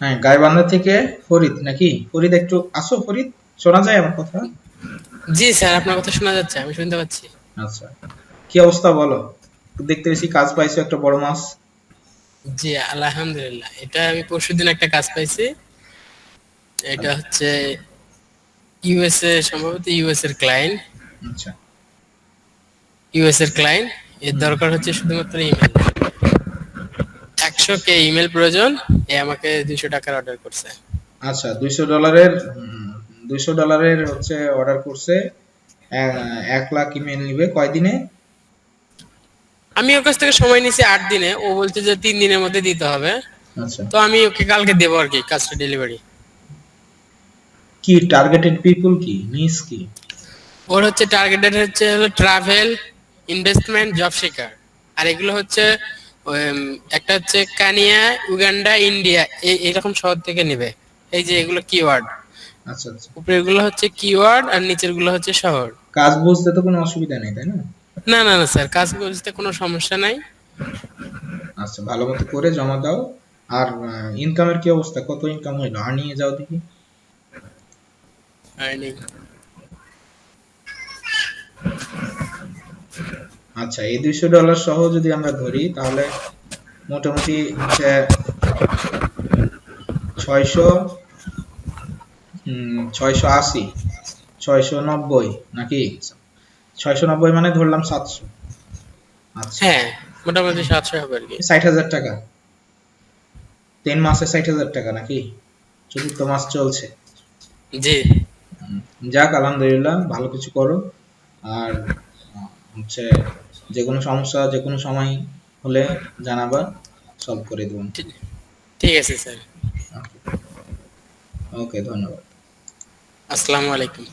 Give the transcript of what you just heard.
হ্যাঁ গাইবান্ধা থেকে ফরিদ নাকি? ফরিদ একটু আসো ফরিদ শোনা যায় আমার কথা? জি স্যার আপনার কথা শোনা যাচ্ছে আমি শুনতে পাচ্ছি। আচ্ছা কি অবস্থা বলো? দেখতে বেশি কাজ পাইছো একটা বড় মাছ। জি আলহামদুলিল্লাহ এটা আমি পরশুদিন একটা কাজ পাইছি। এটা হচ্ছে ইউএসএ সম্ভবত ইউএস এর ক্লায়েন্ট আচ্ছা। ইউএস এর ক্লায়েন্ট এর দরকার হচ্ছে শুধুমাত্র ইমেল একশো কে ইমেল প্রয়োজন এ আমাকে দুইশো টাকার অর্ডার করছে। আচ্ছা দুইশো ডলারের দুইশো ডলারের হচ্ছে অর্ডার করছে এ- এক লাখ ইমেল নিবে কয়দিনে? আমি ওর কাছ থেকে সময় নিয়েছি আট দিনে ও বলছে যে তিন দিনের মধ্যে দিতে হবে। আচ্ছা। তো আমি ওকে কালকে দেবো আর কি কাজটা ডেলিভারি কি টার্গেটেড পিপল কি নিস কি? ওর হচ্ছে টার্গেটেড হচ্ছে হলো ট্রাভেল ইনভেস্টমেন্ট জব শেখার আর এগুলো হচ্ছে একটা হচ্ছে কানিয়া উগান্ডা ইন্ডিয়া এই এরকম শহর থেকে নেবে। এই যে এগুলো কিওয়ার্ড আচ্ছা আচ্ছা। উপরেরগুলো হচ্ছে কিওয়ার্ড আর নিচেরগুলো হচ্ছে শহর। কাজ বুঝতে তো কোনো অসুবিধা নেই তাই না? না না না স্যার কাজ বুঝতে কোনো সমস্যা নাই। আচ্ছা ভালো মতো করে জমা দাও। আর ইনকামের কি অবস্থা? কত ইনকাম হইল? আর নিয়ে যাও দেখি। Earning। আচ্ছা এই দুইশো ডলার সহ যদি আমরা ধরি তাহলে মোটামুটি হচ্ছে ছয়শো ছয়শো আশি ছয়শো নব্বই নাকি? ছয়শো নব্বই মানে ধরলাম সাতশো। আচ্ছা। হ্যাঁ মোটামুটি সাতশো হবে আর কি। ষাট হাজার টাকা। তিন মাসে ষাট হাজার টাকা নাকি? চতুর্থ মাস চলছে। জি। যাক আলহামদুলিল্লাহ ভালো কিছু করো। আর হচ্ছে যে কোনো সমস্যা যে কোনো সময় হলে জানাবা সলভ করে দেব। ঠিক- ঠিক আছে স্যার। ওকে ধন্যবাদ। আসসালামু আলাইকুম।